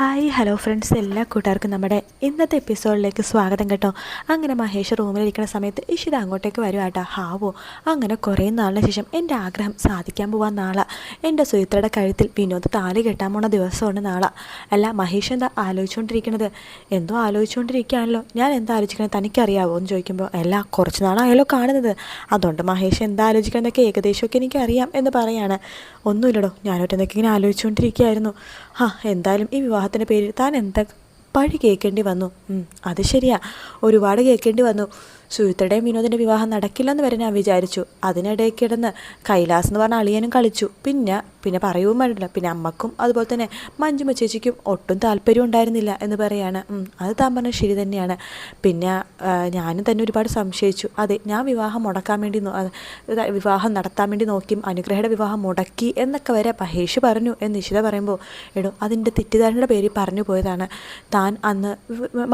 Hi hello friends എല്ലാ കൂട്ടുകാർക്കും നമ്മുടെ ഇന്നത്തെ എപ്പിസോഡിലേക്ക് സ്വാഗതം കേട്ടോ. അങ്ങനെ മഹേഷ് റൂമിലിരിക്കുന്ന സമയത്ത് ഇഷിത അങ്ങോട്ടേക്ക് വരുവാട്ടോ ഹാവോ അങ്ങനെ കുറേ നാളിന് ശേഷം എന്റെ ആഗ്രഹം സാധിക്കാൻ പോകാൻ നാളെ. എന്റെ സുഹിത്രയുടെ കഴുത്തിൽ വിനോദ് താലി കെട്ടാൻ പോണ ദിവസമാണ് നാളെ. അല്ല മഹേഷ് എന്താ ആലോചിച്ചുകൊണ്ടിരിക്കുന്നത് എന്തോ ആലോചിച്ചുകൊണ്ടിരിക്കുകയാണല്ലോ ഞാൻ എന്താ ആലോചിക്കണത് തനിക്കറിയാവോ എന്ന് ചോദിക്കുമ്പോൾ അല്ല കുറച്ച് നാളായാലോ കാണുന്നത്. അതുകൊണ്ട് മഹേഷ് എന്താ ആലോചിക്കുന്നതൊക്കെ ഏകദേശമൊക്കെ എനിക്കറിയാം എന്ന് പറയാണ്. ഒന്നുമില്ലടോ ഞാനൊറ്റെന്നൊക്കെ ഇങ്ങനെ ആലോചിച്ചുകൊണ്ടിരിക്കുകയായിരുന്നു ആ എന്തായാലും ഈ വിവാഹത്തിന്റെ പേരിൽ താൻ എന്താ പഴി കേൾക്കേണ്ടി വന്നു? അത് ശരിയാ. ഒരുപാട് കേൾക്കേണ്ടി വന്നു. സുഹിത്രയുടെയും വിനോദിന്റെ വിവാഹം നടക്കില്ലെന്ന് വരെ ഞാൻ വിചാരിച്ചു. അതിനിടയിൽ കിടന്ന് കൈലാസ് എന്ന് പറഞ്ഞ അളിയനും കളിച്ചു. പിന്നെ പിന്നെ പറയവും വേണ്ടില്ല പിന്നെ അമ്മക്കും അതുപോലെ തന്നെ മഞ്ജുമ ചേച്ചിക്കും ഒട്ടും താല്പര്യം ഉണ്ടായിരുന്നില്ല എന്ന് പറയാണ്. അത് താൻ പറഞ്ഞ ശരി തന്നെയാണ്. പിന്നെ ഞാനും തന്നെ ഒരുപാട് സംശയിച്ചു. അതെ ഞാൻ വിവാഹം മുടക്കാൻ വേണ്ടി വിവാഹം നടത്താൻ വേണ്ടി നോക്കിയും അനുഗ്രഹയുടെ വിവാഹം മുടക്കി എന്നൊക്കെ വരെ മഹേഷ് പറഞ്ഞു എന്ന് നിഷിത പറയുമ്പോൾ എടോ അതിന്റെ തെറ്റിദ്ധാരണയുടെ പേരിൽ പറഞ്ഞു പോയതാണ്. താൻ അന്ന്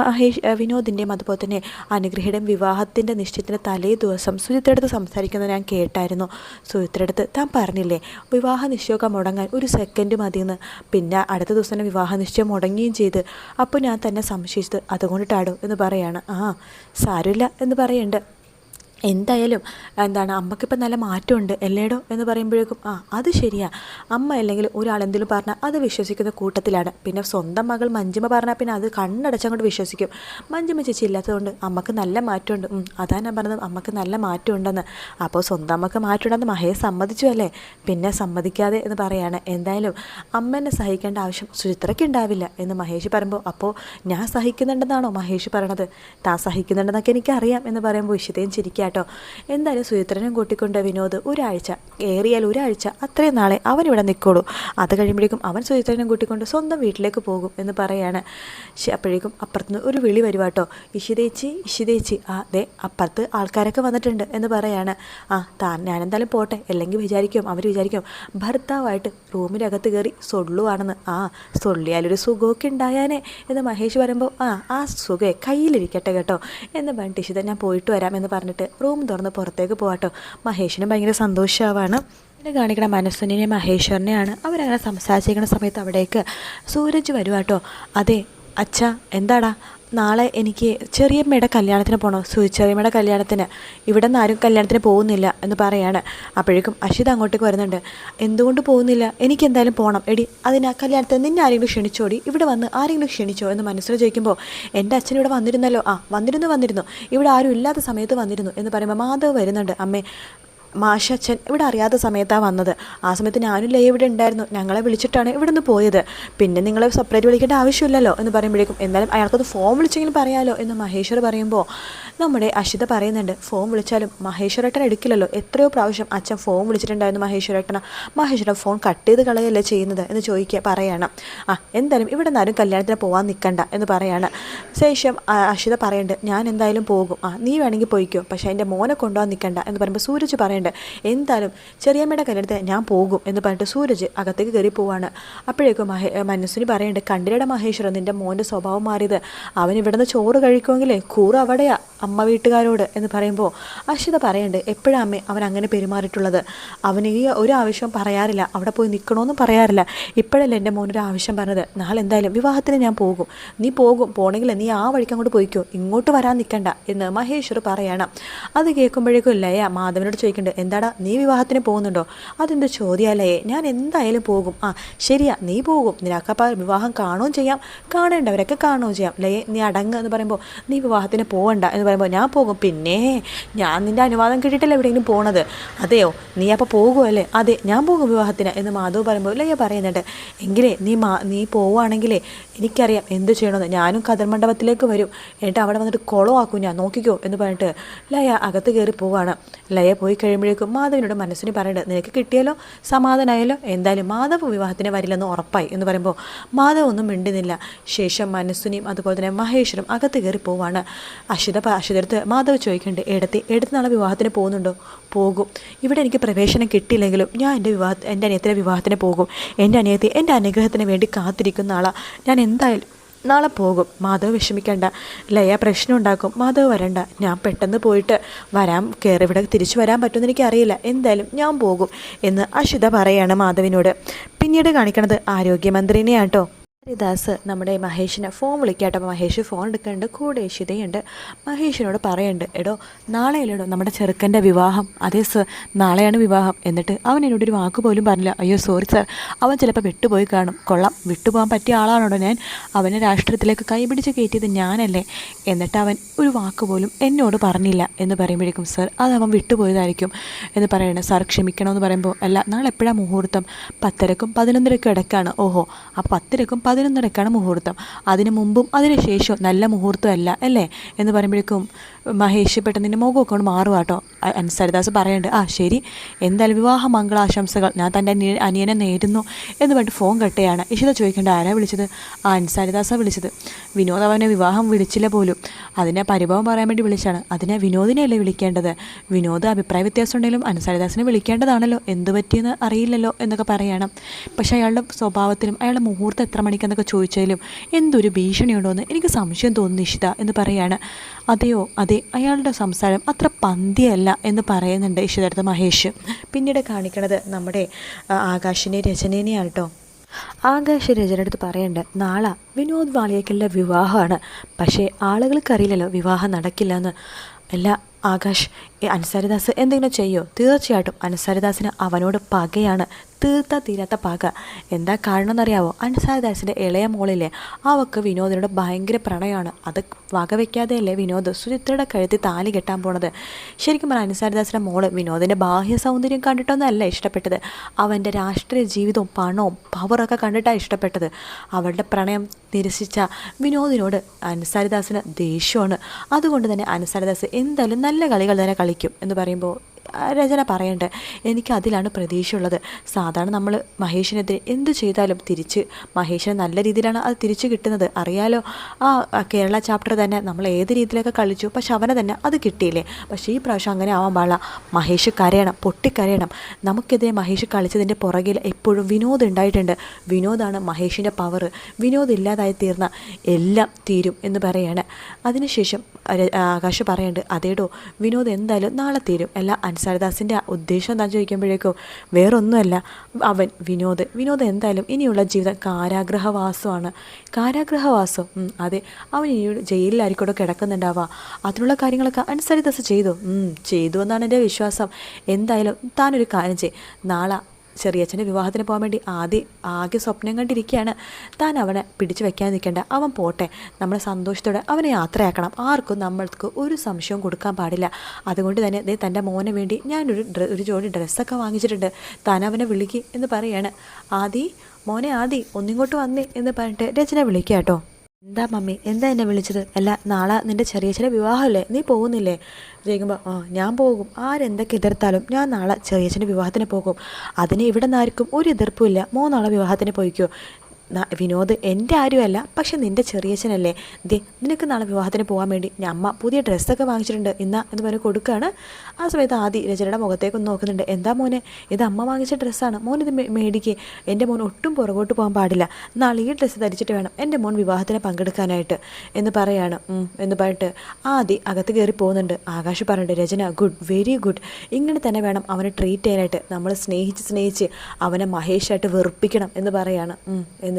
മഹേഷ് വിനോദിന്റെയും അതുപോലെ തന്നെ അനുഗ്രഹയുടെയും വിവാഹത്തിന്റെ നിശ്ചയത്തിന്റെ തലേ ദിവസം സുചിത്രടുത്ത് സംസാരിക്കുന്നത് ഞാൻ കേട്ടായിരുന്നു. സുചിത്രടുത്ത് താൻ പറഞ്ഞില്ലേ വിവാഹ നിശ്ചയമൊക്കെ മുടങ്ങാൻ ഒരു സെക്കൻഡ് മതിയെന്ന്. പിന്നെ അടുത്ത ദിവസം തന്നെ വിവാഹ നിശ്ചയം മുടങ്ങുകയും ചെയ്ത്. അപ്പോൾ ഞാൻ തന്നെ സംശയിച്ചത് അതുകൊണ്ടിട്ടാടോ എന്ന് പറയാണ്. ആ സാരമില്ല എന്ന് പറയുന്നുണ്ട് എന്തായാലും എന്താണ് അമ്മക്കിപ്പം നല്ല മാറ്റമുണ്ട് അല്ലേടോ എന്ന് പറയുമ്പോഴേക്കും ആ അത് ശരിയാ. അമ്മ അല്ലെങ്കിൽ ഒരാളെന്തെങ്കിലും പറഞ്ഞാൽ അത് വിശ്വസിക്കുന്ന കൂട്ടത്തിലാണ്. പിന്നെ സ്വന്തം മകൾ മഞ്ജിമ പറഞ്ഞാൽ പിന്നെ അത് കണ്ണടച്ചങ്ങോട്ട് വിശ്വസിക്കും. മഞ്ജിമ ചേച്ചി ഇല്ലാത്തതുകൊണ്ട് അമ്മയ്ക്ക് നല്ല മാറ്റമുണ്ട്. അതാ ഞാൻ പറഞ്ഞത് അമ്മയ്ക്ക് നല്ല മാറ്റമുണ്ടെന്ന്. അപ്പോൾ സ്വന്തം അമ്മയ്ക്ക് മാറ്റമുണ്ടെന്ന് മഹേഷ് സമ്മതിച്ചു അല്ലേ? പിന്നെ സമ്മതിക്കാതെ എന്ന് പറയാണ്. എന്തായാലും അമ്മേനെ സഹിക്കേണ്ട ആവശ്യം സുചിത്രയ്ക്ക് ഉണ്ടാവില്ല എന്ന് മഹേഷ് പറയുമ്പോൾ അപ്പോൾ ഞാൻ സഹിക്കുന്നുണ്ടെന്നാണോ മഹേഷ് പറയണത്? താൻ സഹിക്കുന്നുണ്ടെന്നൊക്കെ എനിക്കറിയാം എന്ന് പറയുമ്പോൾ ഇഷിതയും ചിരിക്കാട്ടോ എന്തായാലും സുചിത്രനും കൂട്ടിക്കൊണ്ട് വിനോദ് ഒരാഴ്ച ഏറിയാൽ ഒരാഴ്ച അത്രയും നാളെ അവൻ ഇവിടെ നിൽക്കുള്ളൂ അത് കഴിയുമ്പോഴേക്കും അവൻ സുചിത്രനും കൂട്ടിക്കൊണ്ട് സ്വന്തം വീട്ടിലേക്ക് പോകും എന്ന് പറയാണ്. അപ്പോഴേക്കും അപ്പുറത്തുനിന്ന് ഒരു വിളി വരുവാട്ടോ ഇഷിതേച്ചി ഇഷിതേച്ചി ആ ദേ അപ്പുറത്ത് ആൾക്കാരൊക്കെ വന്നിട്ടുണ്ട് എന്ന് പറയാണ്. ആ താൻ ഞാനെന്തായാലും പോട്ടെ. അല്ലെങ്കിൽ വിചാരിക്കും അവർ വിചാരിക്കും ഭർത്താവായിട്ട് റൂമിനകത്ത് കയറി സൊള്ളുവാണെന്ന്. ആ സൊള്ളിയാലൊരു സുഖമൊക്കെ ഉണ്ടായാനേ എന്ന് മഹേഷ് പറയുമ്പോൾ ആ ആ സുഖേ കയ്യിലിരിക്കട്ടെ കേട്ടോ എന്ന് പറഞ്ഞിട്ട് ഇഷിത ഞാൻ പോയിട്ട് വരാം എന്ന് പറഞ്ഞിട്ട് റൂം തുറന്ന് പുറത്തേക്ക് പോകാട്ടോ മഹേഷിനും ഭയങ്കര സന്തോഷമാവാണ് പിന്നെ കാണിക്കണ മനസ്സുവിനെയും മഹേശ്വരനെയാണ് അവരങ്ങനെ സംസാരിച്ചിരിക്കുന്ന സമയത്ത് അവിടേക്ക് സൂരജ് വരുവാട്ടോ. അതെ അച്ഛ എന്താടാ? നാളെ എനിക്ക് ചെറിയമ്മയുടെ കല്യാണത്തിന് പോകണം സുചെറിയമ്മയുടെ കല്യാണത്തിന്. ഇവിടെ നിന്ന് ആരും കല്യാണത്തിന് പോകുന്നില്ല എന്ന് പറയാണ്. അപ്പോഴേക്കും അഷിത അങ്ങോട്ടേക്ക് വരുന്നുണ്ട്. എന്തുകൊണ്ട് പോകുന്നില്ല? എനിക്ക് എന്തായാലും പോകണം എടി അതിനാ കല്യാണത്തിന് നിന്നെ ആരെങ്കിലും ക്ഷണിച്ചോടി. ഇവിടെ വന്ന് ആരെങ്കിലും ക്ഷണിച്ചോ എന്ന് മനസ്സിൽ ചോദിക്കുമ്പോൾ എന്റെ അച്ഛൻ ഇവിടെ വന്നിരുന്നല്ലോ. ആ വന്നിരുന്നു വന്നിരുന്നു. ഇവിടെ ആരും ഇല്ലാത്ത സമയത്ത് വന്നിരുന്നു. എന്ന് പറയുമ്പോൾ മാധവ് വരുന്നുണ്ട്. അമ്മേ മാഷച്ചൻ ഇവിടെ അറിയാത്ത സമയത്താണ് വന്നത്. ആ സമയത്ത് ഞാനും ലേ ഇവിടെ ഉണ്ടായിരുന്നു. ഞങ്ങളെ വിളിച്ചിട്ടാണ് ഇവിടെ നിന്ന് പോയത്. പിന്നെ നിങ്ങളെ സെപ്പറേറ്റ് വിളിക്കേണ്ട ആവശ്യമില്ലല്ലോ എന്ന് പറയുമ്പോഴേക്കും എന്തായാലും അയാൾക്കൊന്ന് ഫോൺ വിളിച്ചെങ്കിലും പറയാമല്ലോ എന്ന് മഹേശ്വർ പറയുമ്പോൾ നമ്മുടെ അഷിത പറയുന്നുണ്ട്. ഫോൺ വിളിച്ചാലും മഹേശ്വരേട്ടൻ എടുക്കില്ലല്ലോ. എത്രയോ പ്രാവശ്യം അച്ഛൻ ഫോൺ വിളിച്ചിട്ടുണ്ടായിരുന്നു മഹേശ്വരേട്ടന. മഹേശ്വരൻ ഫോൺ കട്ട് ചെയ്ത് കളയല്ലേ ചെയ്യുന്നത് എന്ന് ചോദിക്കുക പറയണം. ആ എന്തായാലും ഇവിടെ നിന്നാലും കല്യാണത്തിന് പോകാൻ നിൽക്കണ്ട എന്ന് പറയാണ്. ശേഷം അഷിത പറയുന്നുണ്ട് ഞാൻ എന്തായാലും പോകും. ആ നീ വേണമെങ്കിൽ പോയിക്കോ. പക്ഷേ എന്റെ മോനെ കൊണ്ടുപോകാൻ നിൽക്കണ്ട എന്ന് പറയുമ്പോൾ സൂരജ് പറയുന്നുണ്ട് എന്തായാലും ചെറിയമ്മയുടെ കല്യാണത്തിന് ഞാൻ പോകും എന്ന് പറഞ്ഞിട്ട് സൂരജ് അകത്തേക്ക് കയറി പോവാണ്. അപ്പോഴേക്കും മഹേ മനസ്സിന് പറയുന്നുണ്ട് കണ്ടിരയുടെ മഹേശ്വരൻ നിന്റെ മോന്റെ സ്വഭാവം മാറിയത്. അവൻ ഇവിടുന്ന് ചോറ് കഴിക്കുമെങ്കിലേ കൂറ് അവിടെയാ അമ്മ വീട്ടുകാരോട് എന്ന് പറയുമ്പോൾ അശ്വത പറയുന്നുണ്ട് എപ്പോഴാണ് അമ്മ അവൻ അങ്ങനെ പെരുമാറിയിട്ടുള്ളത്? അവന് ഈ ഒരു ആവശ്യം പറയാറില്ല. അവിടെ പോയി നിൽക്കണമെന്നും പറയാറില്ല. ഇപ്പോഴല്ലേ എന്റെ മോനൊരു ആവശ്യം പറഞ്ഞത്. നാളെ എന്തായാലും വിവാഹത്തിന് ഞാൻ പോകും. നീ പോകും. പോണെങ്കിൽ നീ ആ വഴിക്ക് അങ്ങോട്ട് പോയിക്കോ. ഇങ്ങോട്ട് വരാൻ നിൽക്കണ്ട എന്ന് മഹേശ്വർ പറയണം. അത് കേൾക്കുമ്പോഴേക്കും ലയ മാധവനോട് ചോദിക്കുന്നുണ്ട് എന്താടാ നീ വിവാഹത്തിന് പോകുന്നുണ്ടോ? അതെന്ത് ചോദ്യമല്ലയേ ഞാൻ എന്തായാലും പോകും. ആ ശരിയാ നീ പോകും. നിനക്കപ്പോൾ വിവാഹം കാണുകയും ചെയ്യാം കാണേണ്ടവരൊക്കെ കാണുകയും ചെയ്യാം. ലേ നീ അടങ്ങ് എന്ന് പറയുമ്പോൾ നീ വിവാഹത്തിന് പോകണ്ട എന്ന് പറയുമ്പോൾ ഞാൻ പോകും. പിന്നെ ഞാൻ നിന്റെ അനുവാദം കിട്ടിയിട്ടല്ലേ എവിടെയെങ്കിലും പോണത്? അതെയോ നീ അപ്പോൾ പോകുമല്ലേ അതെ ഞാൻ പോകും വിവാഹത്തിന് എന്ന് മാധവ് പറയുമ്പോൾ ലയ പറയുന്നുണ്ട്. എങ്കിലേ നീ മാ നീ പോവുകയാണെങ്കിലേ എനിക്കറിയാം എന്ത് ചെയ്യണമെന്ന് ഞാനും കതിർ മണ്ഡപത്തിലേക്ക് വരും. എന്നിട്ട് അവിടെ വന്നിട്ട് കുളമാക്കും ഞാൻ നോക്കിക്കോ എന്ന് പറഞ്ഞിട്ട് ലയ അകത്ത് കയറി പോവാണ്. ലയ പോയി കഴിയുമ്പോഴേക്കും മാധവിനോട് മനസ്സിന് പറയേണ്ടത് നിനക്ക് കിട്ടിയാലോ സമാധാനമായാലോ എന്തായാലും മാധവ് വിവാഹത്തിന് വരില്ലെന്ന് ഉറപ്പായി. എന്ന് പറയുമ്പോൾ മാധവ് ഒന്നും മിണ്ടുന്നില്ല. ശേഷം മനസ്സിനെയും അതുപോലെ തന്നെ മഹേശ്വരും അകത്ത് കയറി പോവാണ്. അഷിത അശിതടുത്ത് മാധവ് ചോദിക്കുന്നുണ്ട് എടുത്ത് എടുത്ത് നാളെ വിവാഹത്തിന് പോകുന്നുണ്ടോ? പോകും. ഇവിടെ എനിക്ക് പ്രവേശനം കിട്ടിയില്ലെങ്കിലും ഞാൻ എന്റെ വിവാഹ എന്റെ അനിയത്തിന്റെ വിവാഹത്തിന് പോകും. എന്റെ അനിയത്തി എന്റെ അനുഗ്രഹത്തിന് വേണ്ടി കാത്തിരിക്കുന്ന ആളാണ് ഞാൻ എന്തായാലും നാളെ പോകും. മാധവ് വിഷമിക്കണ്ട. ലയ പ്രശ്നം ഉണ്ടാക്കും. മാധവ് വരണ്ട. ഞാൻ പെട്ടെന്ന് പോയിട്ട് വരാൻ കയറി ഇവിടെ തിരിച്ചു വരാൻ പറ്റുമെന്ന് എനിക്കറിയില്ല. എന്തായാലും ഞാൻ പോകും എന്ന് അഷിത പറയാണ് മാധവിനോട്. പിന്നീട് കാണിക്കണത് ആരോഗ്യമന്ത്രിനെയാട്ടോ. ഹരിദാസ് നമ്മുടെ മഹേഷിനെ ഫോൺ വിളിക്കാട്ടോ. അപ്പോൾ മഹേഷ് ഫോൺ എടുക്കുന്നുണ്ട്. കൂടെ ഇഷിതയുണ്ട് മഹേഷിനോട് പറയുന്നുണ്ട്. എടോ നാളെയല്ലേടോ നമ്മുടെ ചെറുക്കന്റെ വിവാഹം? അതേ സർ നാളെയാണ് വിവാഹം. എന്നിട്ട് അവൻ എന്നോടൊരു വാക്ക് പോലും പറഞ്ഞില്ല. അയ്യോ സോറി സർ അവൻ ചിലപ്പോൾ വിട്ടുപോയി കാണും. കൊള്ളാം. വിട്ടുപോകാൻ പറ്റിയ ആളാണോ ഞാൻ? അവനെ രാഷ്ട്രീയത്തിലേക്ക് കൈപിടിച്ച് കയറ്റിയത് ഞാനല്ലേ. എന്നിട്ട് അവൻ ഒരു വാക്ക് പോലും എന്നോട് പറഞ്ഞില്ല എന്ന് പറയുമ്പോഴേക്കും സർ അത് അവൻ വിട്ടുപോയതായിരിക്കും എന്ന് പറയണേ. സാർ ക്ഷമിക്കണമെന്ന് പറയുമ്പോൾ അല്ല നാളെ എപ്പോഴാണ് മുഹൂർത്തം? പത്തരക്കും പതിനൊന്നരക്കും ഇടയ്ക്കാണ്. ഓഹോ ആ പത്തരക്കും പതിനൊന്നരക്കാണ് മുഹൂർത്തം. അതിനു മുമ്പും അതിന് ശേഷവും നല്ല മുഹൂർത്തമല്ല അല്ലേ? എന്ന് പറയുമ്പോഴേക്കും മഹേഷ് പെട്ടെന്ന് മുഖമൊക്കെ കൊണ്ട് മാറുക കേട്ടോ സരിദാസ് പറയുന്നുണ്ട് ആ ശരി. എന്തായാലും വിവാഹ മംഗളാശംസകൾ ഞാൻ തന്റെ അനിയ അനിയനെ നേരുന്നു എന്ന് പറഞ്ഞിട്ട് ഫോൺ കെട്ടുകയാണ് ഇഷിത ചോദിക്കേണ്ട ആരാ വിളിച്ചത്? ആ അൻസാരിദാസാണ് വിളിച്ചത്. വിനോദ് അവനെ വിവാഹം വിളിച്ചില്ല പോലും. അതിനെ പരിഭവം പറയാൻ വേണ്ടി വിളിച്ചാണ്. അതിനെ വിനോദിനെയല്ലേ വിളിക്കേണ്ടത്? വിനോദ് അഭിപ്രായ വ്യത്യാസം ഉണ്ടെങ്കിലും അൻസാരിദാസിനെ വിളിക്കേണ്ടതാണല്ലോ. എന്ത് പറ്റിയെന്ന് അറിയില്ലല്ലോ എന്നൊക്കെ പറയണം. പക്ഷേ അയാളുടെ സ്വഭാവത്തിലും അയാളുടെ മുഹൂർത്തം എത്ര മണിക്കെന്നൊക്കെ ചോദിച്ചാലും എന്തൊരു ഭീഷണിയുണ്ടോ എന്ന് എനിക്ക് സംശയം തോന്നുന്നു ഇഷിത എന്ന് പറയാണ്. അതെയോ? അതെ അയാളുടെ സംസാരം അത്ര പന്തിയല്ല എന്ന് പറയുന്നുണ്ട് ഇഷിതടുത്ത് മഹേഷ്. പിന്നീട് കാണിക്കണത് നമ്മുടെ ആകാശിനെ രചനേനെയാണ് കേട്ടോ ആകാശ് രചനടുത്ത് പറയണ്ട് നാളെ വിനോദ് വാളിയേക്കലിന്റെ വിവാഹമാണ്. പക്ഷേ ആളുകൾക്കറിയില്ലല്ലോ വിവാഹം നടക്കില്ല എന്ന് അല്ല ആകാശ് അൻസാരിദാസ് എന്തെങ്കിലും ചെയ്യോ? തീർച്ചയായിട്ടും അൻസാരിദാസിന് അവനോട് പകയാണ് തീർത്ത തീരാത്ത പക. എന്താ കാരണം എന്നറിയാവോ അൻസാരിദാസിന്റെ ഇളയ മോളില്ലേ അവക്ക് വിനോദിനോട് ഭയങ്കര പ്രണയമാണ്. അത് വകവെക്കാതെയല്ലേ വിനോദ് സുചിത്രയുടെ കഴുത്തിൽ താലി കെട്ടാൻ പോണത്? ശരിക്കും പറഞ്ഞാൽ അൻസാരിദാസിന്റെ മോൾ വിനോദിന്റെ ബാഹ്യ സൗന്ദര്യം കണ്ടിട്ടൊന്നല്ല ഇഷ്ടപ്പെട്ടത്. അവന്റെ രാഷ്ട്രീയ ജീവിതവും പണവും പവറൊക്കെ കണ്ടിട്ടാണ് ഇഷ്ടപ്പെട്ടത്. അവളുടെ പ്രണയം നിരസിച്ച വിനോദിനോട് അൻസാരിദാസിന് ദേഷ്യമാണ്. അതുകൊണ്ട് തന്നെ അൻസാരിദാസ് എന്തായാലും നല്ല കളികൾ തന്നെ കളിക്കും എന്ന് പറയുമ്പോൾ രചന പറയേണ്ടത് എനിക്ക് അതിലാണ് പ്രതീക്ഷയുള്ളത്. സാധാരണ നമ്മൾ മഹേഷിനെതിരെ എന്ത് ചെയ്താലും തിരിച്ച് മഹേഷിന് നല്ല രീതിയിലാണ് അത് തിരിച്ചു കിട്ടുന്നത്. അറിയാലോ? ആ കേരള ചാപ്റ്റർ തന്നെ നമ്മൾ ഏത് രീതിയിലൊക്കെ കളിച്ചു പക്ഷെ അവനെ തന്നെ അത് കിട്ടിയില്ലേ? പക്ഷേ ഈ പ്രാവശ്യം അങ്ങനെ ആവാൻ പാടില്ല. മഹേഷ് കരയണം പൊട്ടിക്കരയണം. നമുക്കെതിരെ മഹേഷ് കളിച്ചതിന്റെ പുറകിൽ എപ്പോഴും വിനോദ് ഉണ്ടായിട്ടുണ്ട്. വിനോദാണ് മഹേഷിന്റെ പവർ വിനോദ് ഇല്ലാതായി തീർന്ന എല്ലാം തീരും എന്ന് പറയാണ്. അതിനുശേഷം ആകാശ് പറയുന്നുണ്ട് അതേടോ വിനോദ് എന്തായാലും നാളെ തീരും. അല്ല അൻസാരദാസിന്റെ ഉദ്ദേശം എന്താണെന്ന് ചോദിക്കുമ്പോഴേക്കും വേറൊന്നുമല്ല അവൻ വിനോദ്. വിനോദ് എന്തായാലും ഇനിയുള്ള ജീവിതം കാരാഗ്രഹവാസമാണ്. കാരാഗ്രഹവാസം അതെ. അവൻ ഇനി ജയിലിലായിരിക്കോടെ കിടക്കുന്നുണ്ടാവുക അതിനുള്ള കാര്യങ്ങളൊക്കെ അൻസാരിദാസ് ചെയ്തു. ചെയ്തു എന്നാണ് എന്റെ വിശ്വാസം. എന്തായാലും താനൊരു കാര്യം ചെയ്യും. നാളെ ചെറിയച്ഛന്റെ വിവാഹത്തിന് പോകാൻ വേണ്ടി ആദ്യം ആകെ സ്വപ്നം കണ്ടിരിക്കുകയാണ്. താൻ അവനെ പിടിച്ചു വെക്കാൻ നിൽക്കേണ്ട. അവൻ പോട്ടെ. നമ്മളെ സന്തോഷത്തോടെ അവനെ യാത്രയാക്കണം. ആർക്കും നമ്മൾക്ക് ഒരു സംശയവും കൊടുക്കാൻ പാടില്ല. അതുകൊണ്ട് തന്നെ ദേ തന്റെ മോനെ വേണ്ടി ഞാനൊരു ഒരു ജോഡി ഡ്രസ്സൊക്കെ വാങ്ങിച്ചിട്ടുണ്ട്. താൻ അവനെ വിളിക്കുക എന്ന് പറയാണ്. ആദി മോനെ ആദി ഒന്നിങ്ങോട്ട് വന്നേ എന്ന് പറഞ്ഞിട്ട് രചന വിളിക്കുക കേട്ടോ. എന്താ മമ്മി? എന്താ എന്നെ വിളിച്ചത്? അല്ല നാളെ നിന്റെ ചെറിയ ചെറിയ വിവാഹമല്ലേ? നീ പോകുന്നില്ലേ? ചോദിക്കുമ്പോൾ ആ ഞാൻ പോകും. ആരെന്തൊക്കെ എതിർത്താലും ഞാൻ നാളെ ചെറിയ ചെറിയ വിവാഹത്തിന് പോകും. അതിന് ഇവിടെ നിന്നായിരിക്കും ഒരു എതിർപ്പുമില്ല മൂന്നാളെ വിവാഹത്തിന് പോയിക്കോ. വിനോദ് എന്റെ ആരുമല്ല പക്ഷെ നിന്റെ ചെറിയച്ഛനല്ലേ. ദേ നിനക്ക് നാളെ വിവാഹത്തിന് പോകാൻ വേണ്ടി ഞാൻ അമ്മ പുതിയ ഡ്രസ്സൊക്കെ വാങ്ങിച്ചിട്ടുണ്ട്. ഇന്നാ എന്ന് പറഞ്ഞ് കൊടുക്കുകയാണ് ആ സമയത്ത് ആദ്യം രചനയുടെ മുഖത്തേക്ക് നോക്കുന്നുണ്ട്. എന്താ മോനെ? ഇത് അമ്മ വാങ്ങിച്ച ഡ്രസ്സാണ്. മോൻ ഇത് മേടിക്ക്. എന്റെ മോൻ ഒട്ടും പുറകോട്ട് പോകാൻ പാടില്ല. നാളെ ഈ ഡ്രസ്സ് ധരിച്ചിട്ട് വേണം എന്റെ മോൻ വിവാഹത്തിന് പങ്കെടുക്കാനായിട്ട് എന്ന് പറയാണ്. എന്ന് പറഞ്ഞിട്ട് ആദ്യ അകത്ത് കയറി പോകുന്നുണ്ട്. ആകാശ് പറഞ്ഞിട്ട് രചന ഗുഡ് വെരി ഗുഡ് ഇങ്ങനെ തന്നെ വേണം അവനെ ട്രീറ്റ് ചെയ്യാനായിട്ട്. നമ്മൾ സ്നേഹിച്ച് സ്നേഹിച്ച് അവനെ മഹേഷായിട്ട് വെറുപ്പിക്കണം എന്ന് പറയാണ്.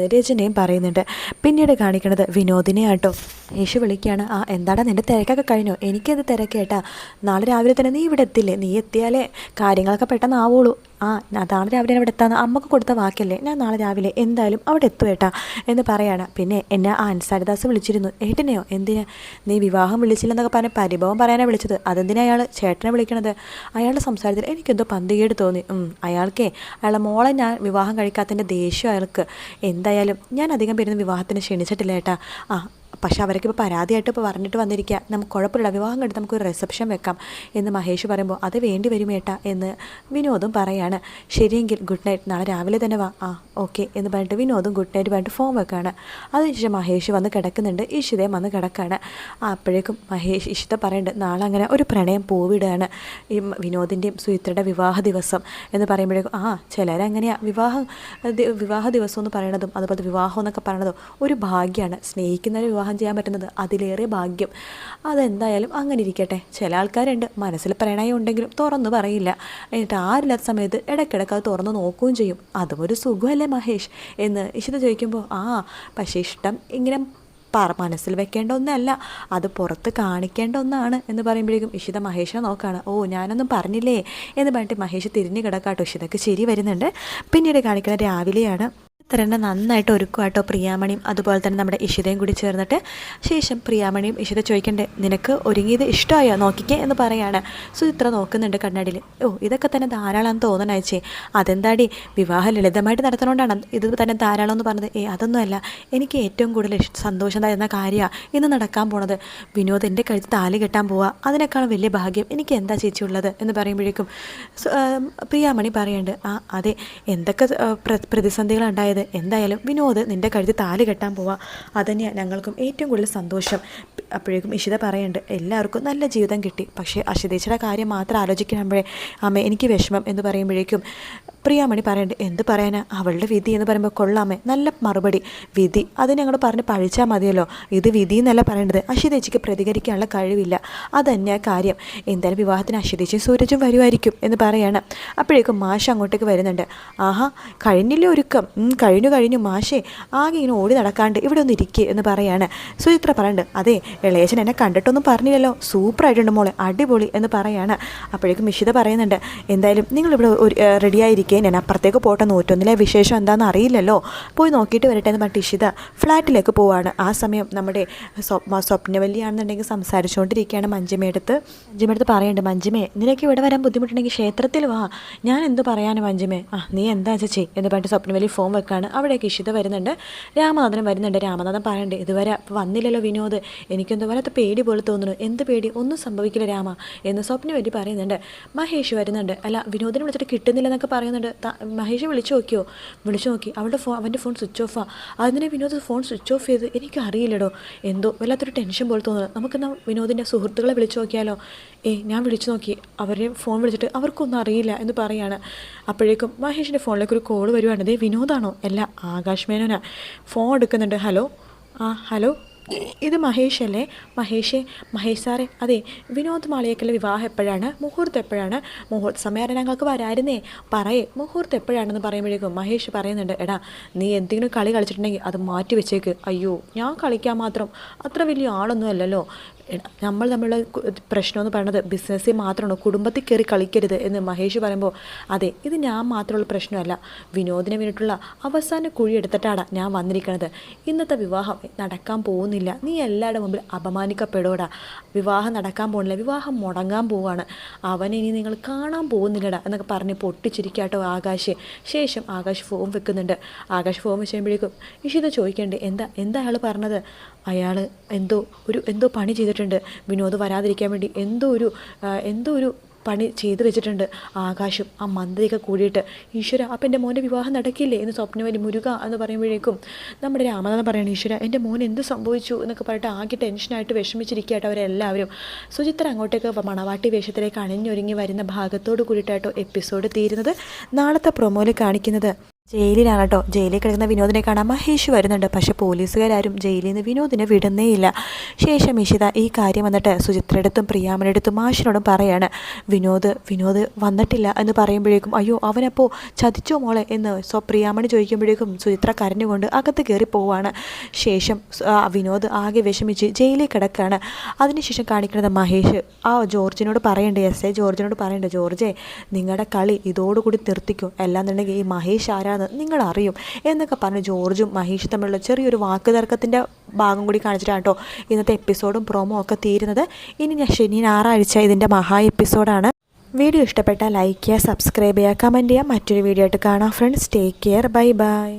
എന്ന് രചനയും പറയുന്നുണ്ട്. പിന്നീട് കാണിക്കുന്നത് വിനോദിനെ ആട്ടോ യേശു വിളിക്കുകയാണ് ആ എന്താടാ നിന്റെ തിരക്കൊക്കെ കഴിഞ്ഞോ? എനിക്കത് തിരക്കേട്ടാ. നാളെ രാവിലെ തന്നെ നീ ഇവിടെ എത്തില്ലേ? നീ എത്തിയാലേ കാര്യങ്ങളൊക്കെ പെട്ടെന്ന് ആവുള്ളൂ ആ നാളെ രാവിലെ അവിടെ എത്താന്ന് അമ്മയ്ക്ക് കൊടുത്ത വാക്കല്ലേ. ഞാൻ നാളെ രാവിലെ എന്തായാലും അവിടെ എത്തും ഏട്ടാ എന്ന് പറയാണ്. പിന്നെ എന്നെ ആ അൻസാരിദാസ് വിളിച്ചിരുന്നു. ഏട്ടനെയോ? എന്തിനാ? നീ വിവാഹം വിളിച്ചില്ലെന്നൊക്കെ പറഞ്ഞ പരിഭവം പറയാനാണ് വിളിച്ചത്. അതെന്തിനാ അയാൾ ചേട്ടനെ വിളിക്കണത്? അയാളുടെ സംസാരത്തിൽ എനിക്കെന്തോ പന്തികേട് തോന്നി. അയാൾക്കേ അയാളെ മോളെ ഞാൻ വിവാഹം കഴിക്കാത്തതിന്റെ ദേഷ്യം അയാൾക്ക്. എന്തായാലും ഞാൻ അധികം പേരുന്ന വിവാഹത്തിന് ക്ഷണിച്ചിട്ടില്ല ഏട്ടാ. ആ പക്ഷെ അവരൊക്കെ ഇപ്പോൾ പരാതിയായിട്ട് ഇപ്പോൾ പറഞ്ഞിട്ട് വന്നിരിക്കുക. നമുക്ക് കുഴപ്പമില്ല. വിവാഹം കഴിഞ്ഞ് നമുക്കൊരു റിസപ്ഷൻ വെക്കാം എന്ന് മഹേഷ് പറയുമ്പോൾ അത് വേണ്ടി വരും ഏട്ടാ എന്ന് വിനോദും പറയാണ്. ശരിയെങ്കിൽ ഗുഡ് നൈറ്റ് നാളെ രാവിലെ തന്നെ വാ. ആ ഓക്കെ എന്ന് പറഞ്ഞിട്ട് വിനോദും ഗുഡ് നൈറ്റ് പറഞ്ഞിട്ട് ഫോം വെക്കുകയാണ്. അതിനുശേഷം മഹേഷ് വന്ന് കിടക്കുന്നുണ്ട്. ഇഷിതയും വന്ന് കിടക്കുകയാണ് അപ്പോഴേക്കും മഹേഷ് ഇഷിത പറയുന്നുണ്ട് നാളെ അങ്ങനെ ഒരു പ്രണയം പൂവിടുകയാണ്. ഈ വിനോദിന്റെയും സുചിത്രയുടെ വിവാഹ ദിവസം. എന്ന് പറയുമ്പോഴേക്കും ആ ചിലരങ്ങനെയാണ് വിവാഹം വിവാഹ ദിവസം എന്ന് പറയണതും അതുപോലെ വിവാഹം എന്നൊക്കെ പറയണതും ഒരു ഭാഗ്യമാണ് സ്നേഹിക്കുന്നവരെ വിവാഹം വിവാഹം ചെയ്യാൻ പറ്റുന്നത് അതിലേറെ ഭാഗ്യം. അതെന്തായാലും അങ്ങനെ ഇരിക്കട്ടെ. ചില ആൾക്കാരുണ്ട്. മനസ്സിൽ പ്രണയം ഉണ്ടെങ്കിലും തുറന്നു പറയില്ല. എന്നിട്ട് ആരില്ലാത്ത സമയത്ത് ഇടയ്ക്കിടയ്ക്ക് അത് തുറന്നു നോക്കുകയും ചെയ്യും. അതും ഒരു സുഖമല്ലേ മഹേഷ്? എന്ന് ഇഷിത ചോദിക്കുമ്പോൾ ആ പക്ഷേ ഇഷ്ടം ഇങ്ങനെ പറ മനസ്സിൽ വെക്കേണ്ട ഒന്നല്ല. അത് പുറത്ത് കാണിക്കേണ്ട ഒന്നാണ്. എന്ന് പറയുമ്പോഴേക്കും ഇഷിത മഹേഷിനെ നോക്കുകയാണ് ഓ ഞാനൊന്നും പറഞ്ഞില്ലേ? എന്ന് പറഞ്ഞിട്ട് മഹേഷ് തിരിഞ്ഞു കിടക്കാട്ടോ. ഇഷിതക്ക് ശരി വരുന്നുണ്ട്. പിന്നീട് കാണിക്കുന്നത് രാവിലെയാണ്. തന്നെ നന്നായിട്ട് ഒരുക്കും കേട്ടോ പ്രിയാമണിയും. അതുപോലെ തന്നെ നമ്മുടെ ഇഷിതയും കൂടി ചേർന്നിട്ട് ശേഷം പ്രിയാമണിയും ഇഷിത ചോദിക്കണ്ടേ നിനക്ക് ഒരുങ്ങിയത് ഇഷ്ടമായോ? നോക്കിക്കേ എന്ന് പറയാണ്. സുചിത്ര നോക്കുന്നുണ്ട് കണ്ണാടിയിൽ. ഓ ഇതൊക്കെ തന്നെ ധാരാളം തോന്നണ അയച്ചേ. അതെന്താടി? വിവാഹം ലളിതമായിട്ട് നടത്തണോണ്ടാണ് ഇത് തന്നെ ധാരാളം എന്ന് പറഞ്ഞത്. ഏ അതൊന്നുമല്ല എനിക്ക് ഏറ്റവും കൂടുതൽ സന്തോഷം തരുന്ന കാര്യമാണ് ഇന്ന് നടക്കാൻ പോണത്. വിനോദ് എന്റെ കഴുത്ത് താലി കെട്ടാൻ പോവുക അതിനേക്കാളും വലിയ ഭാഗ്യം എനിക്ക് എന്താ ചേച്ചി ഉള്ളത്? എന്ന് പറയുമ്പോഴേക്കും പ്രിയാമണി പറയുന്നുണ്ട്. ആ അതെ. എന്തൊക്കെ ആ, പ്രതിസന്ധികളുണ്ടായത് എന്തായാലും വിനോദ് നിന്റെ കഴുതി താലി കെട്ടാൻ പോവാം. അതന്നെയാണ് ഞങ്ങൾക്കും ഏറ്റവും കൂടുതൽ സന്തോഷം. അപ്പോഴേക്കും ഇഷിത പറയുന്നുണ്ട് എല്ലാവർക്കും നല്ല ജീവിതം കിട്ടി. പക്ഷേ അഷിതേച്ചിയുടെ കാര്യം മാത്രം ആലോചിക്കുമ്പോഴേ അമ്മ എനിക്ക് വിഷമം. എന്ന് പറയുമ്പോഴേക്കും പ്രിയാമണി പറയുന്നുണ്ട് എന്ത് പറയാനാ? അവളുടെ വിധി എന്ന് പറയുമ്പോൾ കൊള്ളാമേ നല്ല മറുപടി. വിധി. അത് ഞങ്ങൾ പറഞ്ഞ് പഴിച്ചാൽ മതിയല്ലോ. ഇത് വിധി എന്നല്ല പറയേണ്ടത്. അഷിതേച്ചിക്ക് പ്രതികരിക്കാനുള്ള കഴിവില്ല. അതന്നെ കാര്യം. എന്തായാലും വിവാഹത്തിന് അഷിതേച്ചിയും സൂരജും വരുമായിരിക്കും എന്ന് പറയാണ്. അപ്പോഴേക്കും മാഷ് അങ്ങോട്ടേക്ക് വരുന്നുണ്ട്. ആഹാ കഴിഞ്ഞില്ലേ ഒരുക്കം? കഴിഞ്ഞു കഴിഞ്ഞു മാഷേ ആകെ ഇങ്ങനെ ഓടി നടക്കാണ്ട് ഇവിടെ ഒന്ന് ഇരിക്കുക എന്ന് പറയാണ്. സുചിത്ര പറയുന്നുണ്ട് അതെ ഇളയച്ചൻ എന്നെ കണ്ടിട്ടൊന്നും പറഞ്ഞില്ലല്ലോ. സൂപ്പറായിട്ടുണ്ട് മോളെ അടിപൊളി എന്ന് പറയാണ്. അപ്പോഴേക്കും മിഷിത പറയുന്നുണ്ട് എന്തായാലും നിങ്ങളിവിടെ ഒരു റെഡിയായിരിക്കേ ഞാൻ അപ്പുറത്തേക്ക് പോട്ടെ നൂറ്റൊന്നിലെ വിശേഷം എന്താണെന്ന് അറിയില്ലല്ലോ. പോയി നോക്കിയിട്ട് വരട്ടെ എന്ന് പറഞ്ഞിട്ട് ഇഷിത ഫ്ലാറ്റിലേക്ക് പോവാണ്. ആ സമയം നമ്മുടെ സ്വപ്ന സ്വപ്നവല്ലിയാണെന്നുണ്ടെങ്കിൽ സംസാരിച്ചുകൊണ്ടിരിക്കുകയാണ് മഞ്ജിമയെടുത്ത് മഞ്ജിമയെടുത്ത് പറയുന്നുണ്ട് മഞ്ജിമേ നിനക്ക് ഇവിടെ വരാൻ ബുദ്ധിമുട്ടുണ്ടെങ്കിൽ ക്ഷേത്രത്തിൽ വാ. ഞാൻ എന്ത് പറയാനും മഞ്ജിമേ? ആ നീ എന്താ ചേച്ചി എന്ന് പറഞ്ഞിട്ട് സ്വപ്നവല്ലി ഫോം വെക്കാണ് അവിടേക്ക് ഇഷിത വരുന്നുണ്ട്. രാമനാഥനും വരുന്നുണ്ട്. രാമനാഥൻ പറയുന്നുണ്ട് ഇതുവരെ വന്നില്ലല്ലോ വിനോദ്. എനിക്കെന്തോ വല്ലാത്ത പേടി പോലെ തോന്നുന്നു. എന്ത് പേടി? ഒന്നും സംഭവിക്കില്ല രാമ. എന്ന് സ്വപ്നം വേണ്ടി പറയുന്നുണ്ട്. മഹേഷ് വരുന്നുണ്ട്. അല്ല വിനോദിനെ വിളിച്ചിട്ട് കിട്ടുന്നില്ലെന്നൊക്കെ പറയുന്നുണ്ട്. മഹേഷ് വിളിച്ചു നോക്കിയോ? വിളിച്ചു നോക്കി. അവളുടെ ഫോൺ അവന്റെ ഫോൺ സ്വിച്ച് ഓഫാണ് അതിനെ വിനോദ് ഫോൺ സ്വിച്ച് ഓഫ് ചെയ്ത് എനിക്ക് അറിയില്ലടോ എന്തോ വല്ലാത്തൊരു ടെൻഷൻ പോലെ തോന്നുന്നു. നമുക്ക് വിനോദിന്റെ സുഹൃത്തുക്കളെ വിളിച്ചു നോക്കിയാലോ? ഏ ഞാൻ വിളിച്ചു നോക്കി. അവരെ ഫോൺ വിളിച്ചിട്ട് അവർക്കൊന്നും അറിയില്ല എന്ന് പറയാണ്. അപ്പോഴേക്കും മഹേഷിന്റെ ഫോണിലേക്ക് ഒരു കോൾ വരുവാണ്. ദേ വിനോദാണോ? അല്ല ആകാശ് മേനോനാ. ഫോൺ എടുക്കുന്നുണ്ട്. ഹലോ? ആ ഹലോ? ഇത് മഹേഷ് അല്ലേ? മഹേഷേ മഹേഷ് സാറേ. അതെ വിനോദ് മാളിയക്കല്ല വിവാഹം എപ്പോഴാണ്? മുഹൂർത്തം എപ്പോഴാണ്? മുഹൂർത്ത സമയം ഞങ്ങൾക്ക് വരായിരുന്നേ പറയേ മുഹൂർത്തം എപ്പോഴാണെന്ന് പറയുമ്പോഴേക്കും മഹേഷ് പറയുന്നുണ്ട്. എടാ നീ എന്തെങ്കിലും കളി കളിച്ചിട്ടുണ്ടെങ്കിൽ അത് മാറ്റി വെച്ചേക്ക്. അയ്യോ ഞാൻ കളിക്കാൻ മാത്രം. അത്ര വലിയ ആളൊന്നും അല്ലല്ലോ. നമ്മൾ തമ്മിലുള്ള പ്രശ്നമെന്ന് പറയുന്നത് ബിസിനസ്സിൽ മാത്രമാണ്. കുടുംബത്തിൽ കയറി കളിക്കരുത് എന്ന് മഹേഷ് പറയുമ്പോൾ അതെ ഇത് ഞാൻ മാത്രമുള്ള പ്രശ്നമല്ല. വിനോദിനെ വേണ്ടിയിട്ടുള്ള അവസാന കുഴി എടുത്തിട്ടാണ് ഞാൻ വന്നിരിക്കുന്നത് ഇന്നത്തെ വിവാഹം നടക്കാൻ പോകുന്നില്ല. നീ എല്ലാവരുടെ മുമ്പിൽ അപമാനിക്കപ്പെടോടാ വിവാഹം നടക്കാൻ പോകുന്നില്ല. വിവാഹം മുടങ്ങാൻ പോവാണ് അവനെ ഇനി നിങ്ങൾ കാണാൻ പോകുന്നില്ലടാ എന്നൊക്കെ പറഞ്ഞ് പൊട്ടിച്ചിരിക്കാട്ടോ ആകാശ്. ശേഷം ആകാശ് ഫോം വെക്കുന്നുണ്ട്. ആകാശ് ഫോം വെച്ച് ഇഷിത ചോദിക്കേണ്ടേ? എന്താ എന്താ അയാൾ പറഞ്ഞത്? അയാൾ എന്തോ ഒരു എന്തോ പണി ചെയ്തിട്ടുണ്ട്. വിനോദ് വരാതിരിക്കാൻ വേണ്ടി എന്തോ ഒരു എന്തോ ഒരു പണി ചെയ്തു വെച്ചിട്ടുണ്ട്. ആകാശം ആ മന്ത്രിയൊക്കെ കൂടിയിട്ട് ഈശ്വര അപ്പം എന്റെ മോന്റെ വിവാഹം നടക്കില്ലേ? എന്ന് സ്വപ്നവലി മുരുക എന്ന് പറയുമ്പോഴേക്കും നമ്മുടെ രാമനാഥൻ പറയണം ഈശ്വര എന്റെ മോൻ എന്ത് സംഭവിച്ചു? എന്നൊക്കെ പറഞ്ഞിട്ട് ആകെ ടെൻഷനായിട്ട് വിഷമിച്ചിരിക്കുകയായിട്ട് അവരെല്ലാവരും. സുചിത്ര അങ്ങോട്ടേക്ക് മണവാട്ടി വേഷത്തിലേക്ക് അണിഞ്ഞൊരുങ്ങി വരുന്ന ഭാഗത്തോട് കൂടിയിട്ടായിട്ടോ എപ്പിസോഡ് തീരുന്നത്. നാളത്തെ പ്രൊമോയിൽ കാണിക്കുന്നത്. ജയിലിലാണ് കേട്ടോ. ജയിലിൽ കിടക്കുന്ന വിനോദിനെ കാണാൻ മഹേഷ് വരുന്നുണ്ട്. പക്ഷെ പോലീസുകാരും ജയിലിൽ നിന്ന് വിനോദിനെ വിടുന്നേയില്ല. ശേഷം ഇഷിത ഈ കാര്യം വന്നിട്ട് സുചിത്രയുടെ പ്രിയാമനടുത്തും മാഷിനോടും പറയാണ്. വിനോദ് വിനോദ് വന്നിട്ടില്ല എന്ന് പറയുമ്പോഴേക്കും അയ്യോ അവനപ്പോൾ ചതിച്ചോ മോളെ? എന്ന് സോ പ്രിയാമണി ചോദിക്കുമ്പോഴേക്കും സുചിത്ര കരഞ്ഞുകൊണ്ട് അകത്ത് കയറി പോവാണ്. ശേഷം വിനോദ് ആകെ വിഷമിച്ച് ജയിലിൽ കിടക്കുകയാണ് അതിനുശേഷം കാണിക്കുന്നത് മഹേഷ്. ആ ജോർജിനോട് പറയണ്ടേ എസ്. എ. ജോർജിനോട് പറയണ്ടേ ജോർജേ നിങ്ങളുടെ കളി ഇതോടുകൂടി നിർത്തിക്കും. അല്ലാന്നുണ്ടെങ്കിൽ ഈ മഹേഷ് ആരാന്ന് നിങ്ങൾ അറിയും എന്നൊക്കെ പറഞ്ഞ് ജോർജും മഹേഷും തമ്മിലുള്ള ചെറിയൊരു വാക്ക് തർക്കത്തിന്റെ ഭാഗം കൂടി കാണിച്ചിട്ടാണ് കേട്ടോ ഇന്നത്തെ എപ്പിസോഡും പ്രോമോ ഒക്കെ തീരുന്നത്. ഇനി ഞാൻ ശനി ഞായറാഴ്ച ഇതിന്റെ മഹാ എപ്പിസോഡാണ്. വീഡിയോ ഇഷ്ടപ്പെട്ടാൽ ലൈക്ക് ചെയ്യുക സബ്സ്ക്രൈബ് ചെയ്യുക കമന്റ് ചെയ്യുക. മറ്റൊരു വീഡിയോ ആയിട്ട് കാണാം friends. Take care. Bye bye.